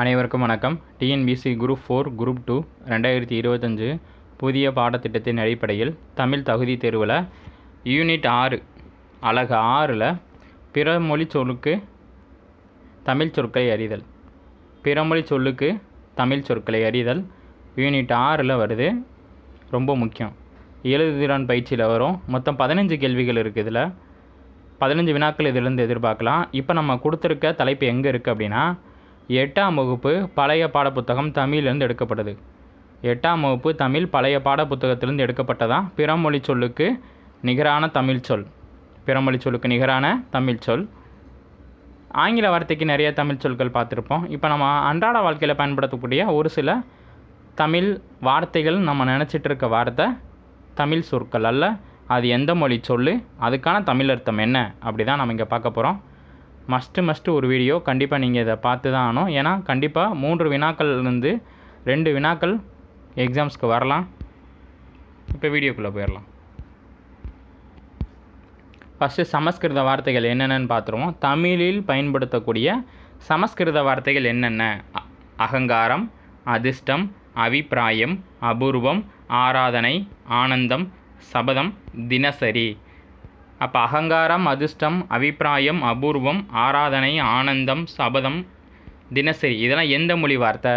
அனைவருக்கும் வணக்கம். TNPSC group four group two ரெண்டாயிரத்தி இருபத்தஞ்சு புதிய பாடத்திட்டத்தின் அடிப்படையில் தமிழ் தகுதி தேர்வில் யூனிட் ஆறு அழகு ஆறில் பிற மொழி சொல்லுக்கு தமிழ் சொற்களை அறிதல். பிறமொழி சொல்லுக்கு தமிழ் சொற்களை அறிதல். யூனிட் ஆறில் வருது ரொம்ப முக்கியம். எழுதுதிறன் பயிற்சியில் வரும். மொத்தம் பதினஞ்சு கேள்விகள் இருக்குது இதில். பதினஞ்சு வினாக்கள் இதிலிருந்து எதிர்பார்க்கலாம். இப்போ நம்ம கொடுத்துருக்க தலைப்பு எங்கே இருக்குது அப்படின்னா எட்டாம் வகுப்பு பழைய பாடப்புத்தகம் தமிழிலிருந்து எடுக்கப்பட்டது. எட்டாம் வகுப்பு தமிழ் பழைய பாடப்புத்தகத்திலிருந்து எடுக்கப்பட்டதான் பிறமொழி சொல்லுக்கு நிகரான தமிழ் சொல். பிறமொழி சொல்லுக்கு நிகரான தமிழ் சொல். ஆங்கில வார்த்தைக்கு நிறைய தமிழ் சொற்கள் பார்த்துருப்போம். இப்போ நம்ம அன்றாட வாழ்க்கையில் பயன்படுத்தக்கூடிய ஒரு சில தமிழ் வார்த்தைகள் நம்ம நினச்சிட்டு இருக்க வார்த்தை தமிழ் சொற்கள் அல்ல. அது எந்த மொழி சொல் அதுக்கான தமிழ் அர்த்தம் என்ன? அப்படி தான் நம்ம இங்கே பார்க்க போகிறோம் மஸ்ட்டு மஸ்ட்டு ஒரு வீடியோ கண்டிப்பாக நீங்கள் இதை பார்த்து தான் ஆகணும். ஏன்னா கண்டிப்பாக மூன்று வினாக்கள் இருந்து ரெண்டு வினாக்கள் எக்ஸாம்ஸ்க்கு வரலாம். இப்போ வீடியோக்குள்ளே போயிடலாம். ஃபஸ்ட்டு சமஸ்கிருத வார்த்தைகள் என்னென்னு பார்த்துருவோம். தமிழில் பயன்படுத்தக்கூடிய சமஸ்கிருத வார்த்தைகள் என்னென்ன? அ- அகங்காரம் அதிர்ஷ்டம் அபிப்பிராயம் அபூர்வம் ஆராதனை ஆனந்தம் சபதம் தினசரி. அப்போ அகங்காரம் அதிர்ஷ்டம் அபிப்பிராயம் அபூர்வம் ஆராதனை ஆனந்தம் சபதம் தினசரி. இதெல்லாம் எந்த மொழி வார்த்தை?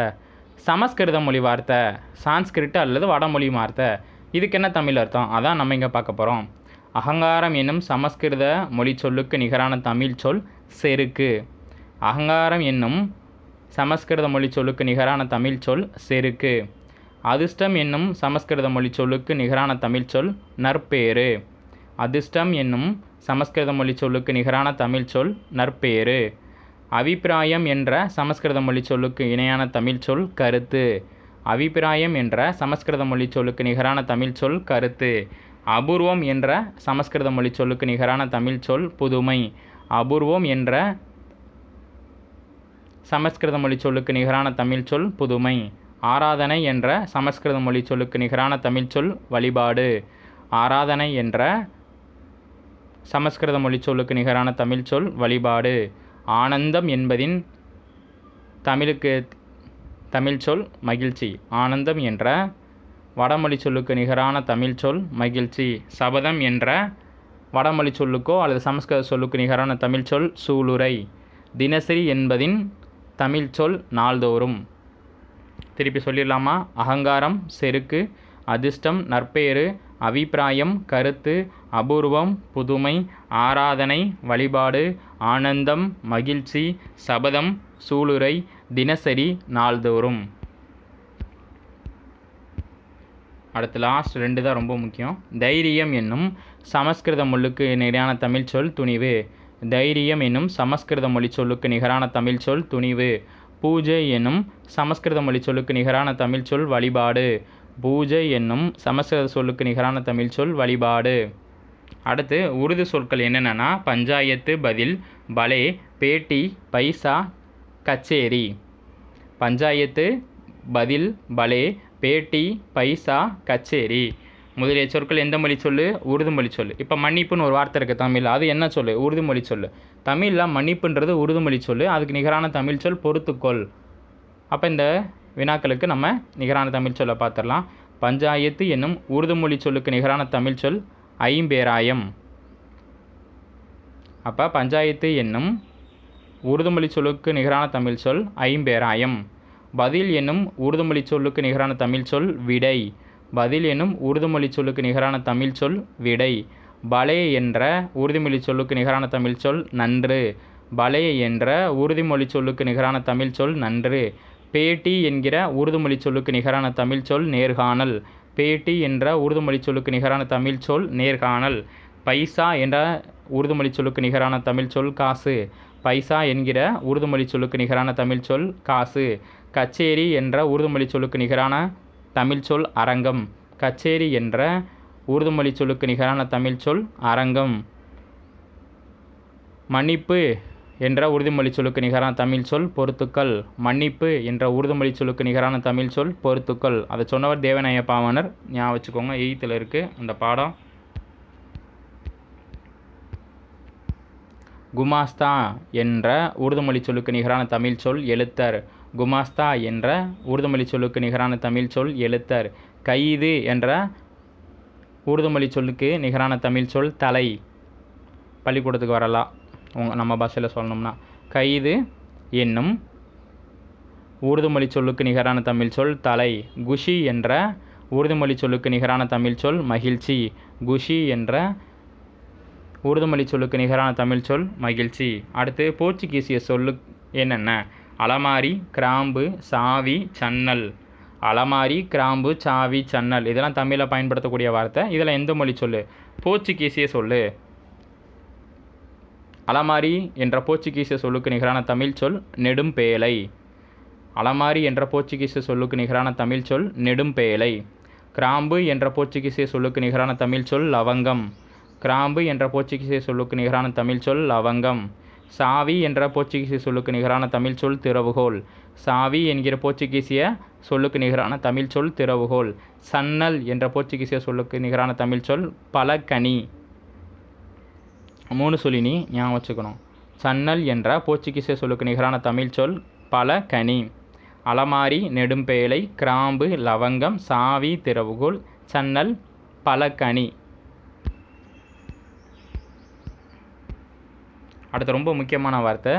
சமஸ்கிருத மொழி வார்த்தை சான்ஸ்கிரிட் அல்லது வடமொழி வார்த்தை. இதுக்கு என்ன தமிழ் அர்த்தம்? அதான் நம்ம இங்கே பார்க்க போகிறோம் அகங்காரம் என்னும் சமஸ்கிருத மொழி சொல்லுக்கு நிகரான தமிழ் சொல் செருக்கு. அகங்காரம் என்னும் சமஸ்கிருத மொழி சொல்லுக்கு நிகரான தமிழ் சொல் செருக்கு. அதிர்ஷ்டம் என்னும் சமஸ்கிருத மொழி சொல்லுக்கு நிகரான தமிழ் சொல் நற்பேறு. அதிர்ஷ்டம் என்னும் சமஸ்கிருத மொழி சொல்லுக்கு நிகரான தமிழ் சொல் நற்பேறு. அபிப்பிராயம் என்ற சமஸ்கிருத மொழி சொல்லுக்கு இணையான தமிழ் சொல் கருத்து. அபிப்பிராயம் என்ற சமஸ்கிருத மொழி சொல்லுக்கு நிகரான தமிழ் சொல் கருத்து. அபூர்வம் என்ற சமஸ்கிருத மொழி சொல்லுக்கு நிகரான தமிழ் சொல் புதுமை. அபூர்வம் என்ற சமஸ்கிருத மொழி சொல்லுக்கு நிகரான தமிழ் சொல் புதுமை. ஆராதனை என்ற சமஸ்கிருத மொழி சொல்லுக்கு நிகரான தமிழ் சொல் வழிபாடு. ஆராதனை என்ற சமஸ்கிருத மொழி சொல்லுக்கு நிகரான தமிழ் சொல் வழிபாடு. ஆனந்தம் என்பதின் தமிழுக்கு தமிழ் சொல் மகிழ்ச்சி. ஆனந்தம் என்ற வடமொழி சொல்லுக்கு நிகரான தமிழ் சொல் மகிழ்ச்சி. சபதம் என்ற வடமொழி சொல்லுக்கோ அல்லது சமஸ்கிருத சொல்லுக்கு நிகரான தமிழ் சொல் சூளுரை. தினசரி என்பதின் தமிழ் சொல் நாள்தோறும். திருப்பி சொல்லிடலாமா? அகங்காரம் செருக்கு அதிர்ஷ்டம் நற்பேறு அபிப்பிராயம் கருத்து அபூர்வம் புதுமை ஆராதனை வழிபாடு ஆனந்தம் மகிழ்ச்சி சபதம் சூளுரை தினசரி நாள்தோறும். அடுத்து லாஸ்ட் ரெண்டு தான் ரொம்ப முக்கியம். தைரியம் என்னும் சமஸ்கிருத மொழிக்கு நிகரான தமிழ் சொல் துணிவு. தைரியம் என்னும் சமஸ்கிருத மொழி சொல்லுக்கு நிகரான தமிழ் சொல் துணிவு. பூஜை என்னும் சமஸ்கிருத மொழி சொல்லுக்கு நிகரான தமிழ் சொல் வழிபாடு. பூஜை என்னும் சமஸ்கிருத சொல்லுக்கு நிகரான தமிழ் சொல் வழிபாடு. அடுத்து உருது சொற்கள் என்னென்னா பஞ்சாயத்து பதில் பலே பேட்டி பைசா கச்சேரி. பஞ்சாயத்து பதில் பலே பேட்டி பைசா கச்சேரி. முதலிய சொற்கள் எந்த மொழி சொல்லு? உருது மொழி சொல்லு. இப்போ மன்னிப்புன்னு ஒரு வார்த்தை இருக்குது தமிழ் அது என்ன சொல்லு? உருது மொழி சொல்லு. தமிழில் மன்னிப்புன்றது உருது மொழி சொல்லு. அதுக்கு நிகரான தமிழ் சொல் பொறுத்துக்கொள். அப்போ இந்த வினாக்களுக்கு நம்ம நிகரான தமிழ் சொல்லை பார்த்துடலாம். பஞ்சாயத்து என்னும் உருது மொழி சொல்லுக்கு நிகரான தமிழ் சொல் ஐம்பேராயம். அப்போ பஞ்சாயத்து என்னும் உருதுமொழி சொல்லுக்கு நிகரான தமிழ் சொல் ஐம்பேராயம். பதில் என்னும் உருதுமொழி சொல்லுக்கு நிகரான தமிழ் சொல் விடை. பதில் என்னும் உருதுமொழி சொல்லுக்கு நிகரான தமிழ் சொல் விடை. பலே என்ற உறுதிமொழி சொல்லுக்கு நிகரான தமிழ் சொல் நன்று. பலே என்ற உறுதிமொழி சொல்லுக்கு நிகரான தமிழ் சொல் நன்று. பேட்டி என்கிற உருதுமொழி சொல்லுக்கு நிகரான தமிழ் சொல் நேர்காணல். பேட்டி என்ற உருதுமொழி சொல்லுக்கு நிகரான தமிழ் சொல் நேர்காணல். பைசா என்ற உருதுமொழி சொல்லுக்கு நிகரான தமிழ் சொல் காசு. பைசா என்கிற உருதுமொழி சொல்லுக்கு நிகரான தமிழ் சொல் காசு. கச்சேரி என்ற உருதுமொழி சொல்லுக்கு நிகரான தமிழ் சொல் அரங்கம். கச்சேரி என்ற உருதுமொழி சொல்லுக்கு நிகரான தமிழ் சொல் அரங்கம். மன்னிப்பு. என்ற உறுதிமொழி சொல்லுக்கு நிகரான தமிழ் சொல் பொறுத்துக்கள். மன்னிப்பு என்ற உறுதிமொழி சொல்லுக்கு நிகரான தமிழ் சொல் பொறுத்துக்கள். அதை சொன்னவர் தேவநாய பாவனர் ஞாபகம் வச்சுக்கோங்க எயித்தில் இருக்குது அந்த பாடம். குமாஸ்தா என்ற உருதுமொழி சொல்லுக்கு நிகரான தமிழ் சொல் எழுத்தர். குமாஸ்தா என்ற உருதுமொழி சொல்லுக்கு நிகரான தமிழ் சொல் எழுத்தர். கைது என்ற உருதுமொழி சொல்லுக்கு நிகரான தமிழ் சொல் தலை. பள்ளிக்கூடத்துக்கு வரலாம். உங்க நம்ம பாஷையில் சொல்லணும்னா கைது என்னும் உருதுமொழி சொல்லுக்கு நிகரான தமிழ் சொல் தலை. குஷி என்ற உருதுமொழி சொல்லுக்கு நிகரான தமிழ் சொல் மகிழ்ச்சி. குஷி என்ற உருதுமொழி சொல்லுக்கு நிகரான தமிழ் சொல் மகிழ்ச்சி. அடுத்து போர்ச்சுகீசிய சொல்லு என்னென்ன? அலமாரி கிராம்பு சாவி சன்னல். அலமாரி கிராம்பு சாவி சன்னல். இதெல்லாம் தமிழில் பயன்படுத்தக்கூடிய வார்த்தை. இதில் எந்த மொழி சொல் போர்ச்சுகீசிய சொல்லு. அலமாரி என்ற போர்ச்சுகீச சொல்லுக்கு நிகரான தமிழ் சொல் நெடும்பேலை. அலமாரி என்ற போர்ச்சுகீச சொல்லுக்கு நிகரான தமிழ் சொல் நெடும்பேலை. கிராம்பு என்ற போர்ச்சுகீசிய சொல்லுக்கு நிகரான தமிழ் சொல் லவங்கம். கிராம்பு என்ற போர்ச்சுகீசிய சொல்லுக்கு நிகரான தமிழ் சொல் லவங்கம். சாவி என்ற போர்ச்சுகீசிய சொல்லுக்கு நிகரான தமிழ் சொல் திறவுகோல். சாவி என்கிற போர்ச்சுகீசிய சொல்லுக்கு நிகரான தமிழ் சொல் திறவுகோல். சன்னல் என்ற போர்ச்சுகீசிய சொல்லுக்கு நிகரான தமிழ் சொல் பலகனி. மூணு சொல்லினி ஞாபகம் வச்சுக்கணும். சன்னல் என்ற போர்ச்சுகீசிய சொல்லுக்கு நிகரான தமிழ் சொல் பலகனி அலமாரி நெடும்பேலை கிராம்பு லவங்கம் சாவி திறவுகோல் சன்னல் பலகனி அடுத்து ரொம்ப முக்கியமான வார்த்தை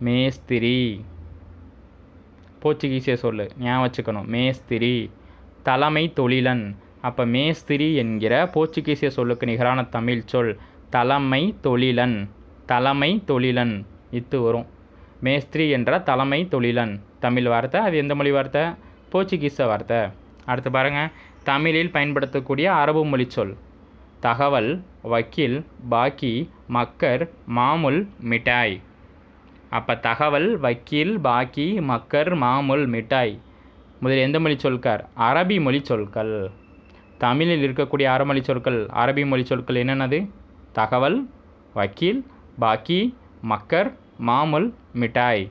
மேஸ்திரி. போர்ச்சுகீசிய சொல்லு ஞாபகம் வச்சுக்கணும். மேஸ்திரி தலைமை தொழிலன். அப்போ மேஸ்திரி என்கிற போர்ச்சுகீசிய சொல்லுக்கு நிகரான தமிழ் சொல் தலைமை தொழிலன். தலைமை தொழிலன். இத்து வரும். மேஸ்திரி என்ற தலைமை தொழிலன். தமிழ் வார்த்தை அது எந்த மொழி வார்த்தை? போர்ச்சுகீஸ வார்த்தை. அடுத்து பாருங்கள் தமிழில் பயன்படுத்தக்கூடிய அரபு மொழி சொல். தகவல் வக்கீல் பாக்கி மக்கர் மாமுல் மிட்டாய். அப்போ தகவல் வக்கீல் பாக்கி மக்கர் மாமுல் மிட்டாய். முதலில் எந்த மொழி சொற்கள் அரபி மொழி சொற்கள் தமிழில் இருக்கக்கூடிய அரமொழி சொற்கள் அரபி மொழி சொற்கள் என்னென்னது? தகவல் வக்கீல் பாக்கி மக்கர் மாமுல் மிட்டாய்.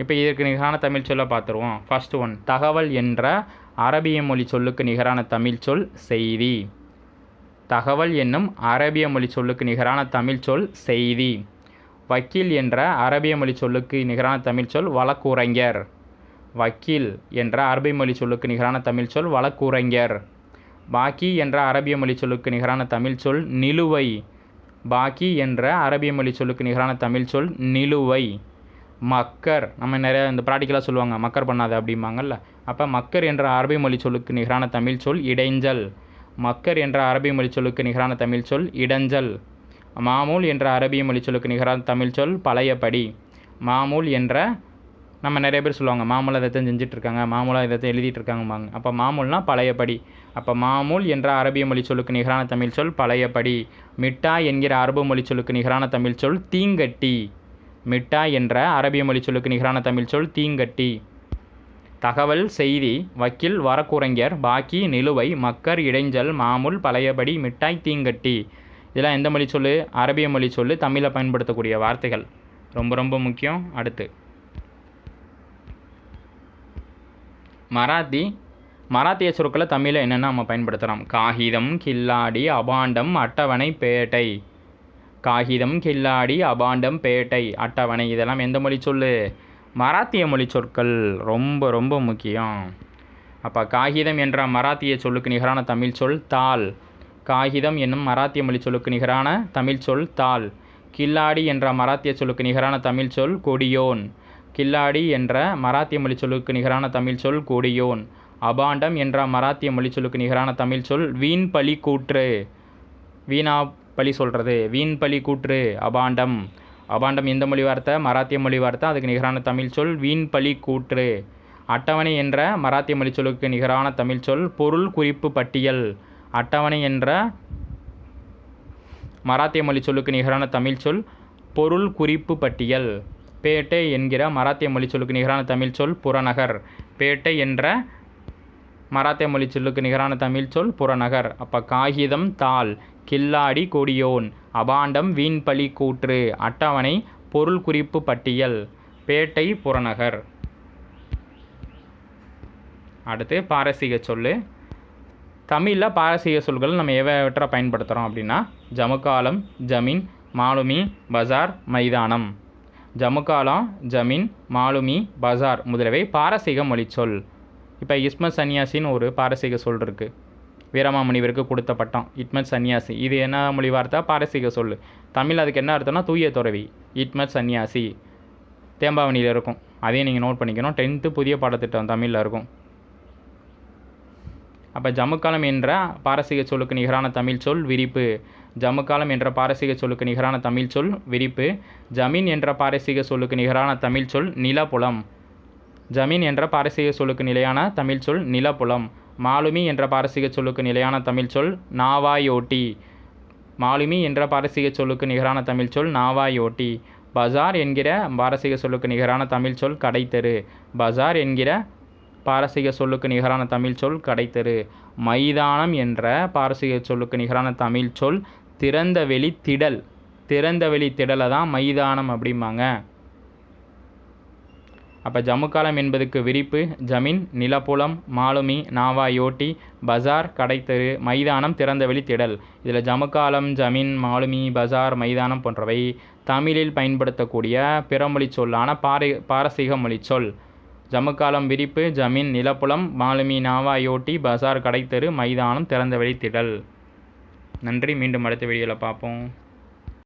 இப்போ இதற்கு நிகரான தமிழ் சொல்ல பார்த்துருவோம் ஃபஸ்ட் ஒன் தகவல் என்ற அரபிய மொழி சொல்லுக்கு நிகரான தமிழ் சொல் செய்தி. தகவல் என்னும் அரபிய மொழி சொல்லுக்கு நிகரான தமிழ் சொல் செய்தி. வக்கீல் என்ற அரபிய மொழி சொல்லுக்கு நிகரான தமிழ் சொல் வழக்குரைஞர். வக்கீல் என்ற அரபி மொழி சொல்லுக்கு நிகரான தமிழ் சொல் வழக்குரைஞர். பாக்கி என்ற அரபிய மொழி சொல்லுக்கு நிகரான தமிழ் சொல் நிலுவை. பாக்கி என்ற அரபிய மொழி சொல்லுக்கு நிகரான தமிழ் சொல் நிலுவை. மக்கர். நம்ம நிறையா இந்த ப்ராக்டிக்கலாக சொல்லுவாங்க. மக்கர் பண்ணாத அப்படிம்பாங்கல்ல. அப்போ மக்கர் என்ற அரபி மொழி சொல்லுக்கு நிகரான தமிழ் சொல் இடைஞ்சல். மக்கர் என்ற அரபி மொழி சொல்லுக்கு நிகரான தமிழ் சொல் இடைஞ்சல். மாமூல் என்ற அரபிய மொழி சொல்லுக்கு நிகரான தமிழ் சொல் பழையபடி. மாமூல் என்ற நம்ம நிறைய பேர் சொல்லுவாங்க. மாமூலாக இதை செஞ்சுட்டு இருக்காங்க மாமூலாக இதை எழுதிட்டு இருக்காங்கம்பாங்க அப்போ மாமூல்னால் பழையபடி. அப்போ மாமூல் என்ற அரபிய மொழி சொல்லுக்கு நிகரான தமிழ் சொல் பழையபடி. மிட்டா என்கிற அரபு மொழி சொல்லுக்கு நிகரான தமிழ் சொல் தீங்கட்டி. மிட்டா என்ற அரபிய மொழி சொல்லுக்கு நிகரான தமிழ் சொல் தீங்கட்டி. தகவல் செய்தி வக்கீல் வரக்குரைஞர் பாக்கி நிலுவை மக்கர் இடைஞ்சல் மாமூல் பழையபடி மிட்டாய் தீங்கட்டி. இதெல்லாம் எந்த மொழி சொல்லு? அரபிய மொழி சொல்லு தமிழை பயன்படுத்தக்கூடிய வார்த்தைகள். ரொம்ப ரொம்ப முக்கியம். அடுத்து. மராத்தி மராத்திய சொற்களை தமிழில் என்னென்ன நம்ம பயன்படுத்துகிறோம் காகிதம் கில்லாடி அபாண்டம் அட்டவணை பேட்டை. காகிதம் கில்லாடி அபாண்டம் பேட்டை அட்டவணை இதெல்லாம் எந்த மொழி சொல்லு? மராத்திய மொழி சொற்கள் ரொம்ப ரொம்ப முக்கியம். அப்போ காகிதம் என்ற மராத்திய சொல்லுக்கு நிகரான தமிழ் சொல் தாள். காகிதம் என்னும் மராத்திய மொழி சொல்லுக்கு நிகரான தமிழ் சொல் தாள். கில்லாடி என்ற மராத்திய சொல்லுக்கு நிகரான தமிழ் சொல் கொடியோன். கில்லாடி என்ற மராத்திய மொழி சொல்லுக்கு நிகரான தமிழ் சொல் கொடியோன். அபாண்டம் என்ற மராத்திய மொழி சொல்லுக்கு நிகரான தமிழ் சொல் வீண் பழி கூற்று. வீணா பழி சொல்கிறது வீண் பழி கூற்று. அபாண்டம். அபாண்டம் எந்த மொழி வார்த்தை? மராத்திய மொழி வார்த்தை. அதுக்கு நிகரான தமிழ் சொல் வீண் பழி கூற்று. அட்டவணை என்ற மராத்திய மொழி சொல்லுக்கு நிகரான தமிழ் சொல் பொருள் குறிப்பு பட்டியல். அட்டவணை என்ற மராத்திய மொழி சொல்லுக்கு நிகரான தமிழ் சொல் பொருள் குறிப்பு பட்டியல். பேட்டை என்கிற மராத்திய மொழி சொல்லுக்கு நிகரான தமிழ் சொல் புறநகர். பேட்டை என்ற மராத்திய மொழி சொல்லுக்கு நிகரான தமிழ் சொல் புறநகர். அப்போ காகிதம் தாள் கில்லாடி கொடியோன் அபாண்டம் வீண்பழி கூற்று அட்டவணை பொருள் குறிப்பு பட்டியல் பேட்டை புறநகர். அடுத்து பாரசீக சொல்லு. தமிழில் பாரசீக சொல்கள் நம்ம எவற்றை பயன்படுத்துகிறோம் அப்படின்னா ஜமுக்காலம் ஜமீன் மாலுமி பஜார் மைதானம். ஜமுகாலா ஜமீன் மாலுமி பஜார் முதலவை பாரசீக மொழிச்சொல் இப்போ இஸ்மத் சன்னியாசின்னு ஒரு பாரசீக சொல் இருக்குது வீரமாமுனிவருக்கு கொடுத்த பட்டம் இட்மத் சன்னியாசி. இது என்ன மொழி வார்த்தை பாரசீக சொல் தமிழ் அதுக்கு என்ன அர்த்தம்னா தூய துறவி. இட்மத் சன்னியாசி. தேம்பாவணியில் இருக்கும். அதையும் நீங்கள் நோட் பண்ணிக்கணும். டென்த்து புதிய பாடத்திட்டம் தமிழில் இருக்கும். அப்போ ஜமுக்காலம் என்ற பாரசீக சொல்லுக்கு நிகரான தமிழ் சொல் விரிப்பு. ஜமுக்காலம் என்ற பாரசீக சொல்லுக்கு நிகரான தமிழ் சொல் விரிப்பு. ஜமீன் என்ற பாரசீக சொல்லுக்கு நிகரான தமிழ் சொல் நிலப்புலம். ஜமீன் என்ற பாரசீக சொல்லுக்கு நிலையான தமிழ் சொல் நிலப்புலம். மாலுமி என்ற பாரசீக சொல்லுக்கு நிலையான தமிழ் சொல் நாவாயோட்டி. மாலுமி என்ற பாரசீக சொல்லுக்கு நிகரான தமிழ் சொல் நாவாயோட்டி. பஜார் என்கிற பாரசீக சொல்லுக்கு நிகரான தமிழ் சொல் கடைத்தெரு. பஜார் என்கிற பாரசீக சொல்லுக்கு நிகரான தமிழ் சொல் கடைத்தெரு. மைதானம் என்ற பாரசீக சொல்லுக்கு நிகரான தமிழ் சொல் திறந்தவெளி திடல். திறந்தவெளி திடலை தான் மைதானம் அப்படிம்பாங்க. அப்போ ஜமுக்காலம் என்பதுக்கு விரிப்பு ஜமீன் நிலப்புலம் மாலுமி நாவாயோட்டி பசார் பஜார் கடைத்தெரு மைதானம் திறந்தவெளி திடல். இதில் ஜமுக்காலம் ஜமீன் மாலுமி பஜார் மைதானம் போன்றவை தமிழில் பயன்படுத்தக்கூடிய பிறமொழி சொல்லான பாரி பாரசீக மொழிச்சொல் ஜமுக்காலம் விரிப்பு ஜமீன் நிலப்புலம் மாலுமி நாவாயோட்டி பசார் பஜார் கடைத்தெரு மைதானம் திறந்தவெளி திடல். நன்றி. மீண்டும் அடுத்த வீடியோவில் பார்ப்போம்.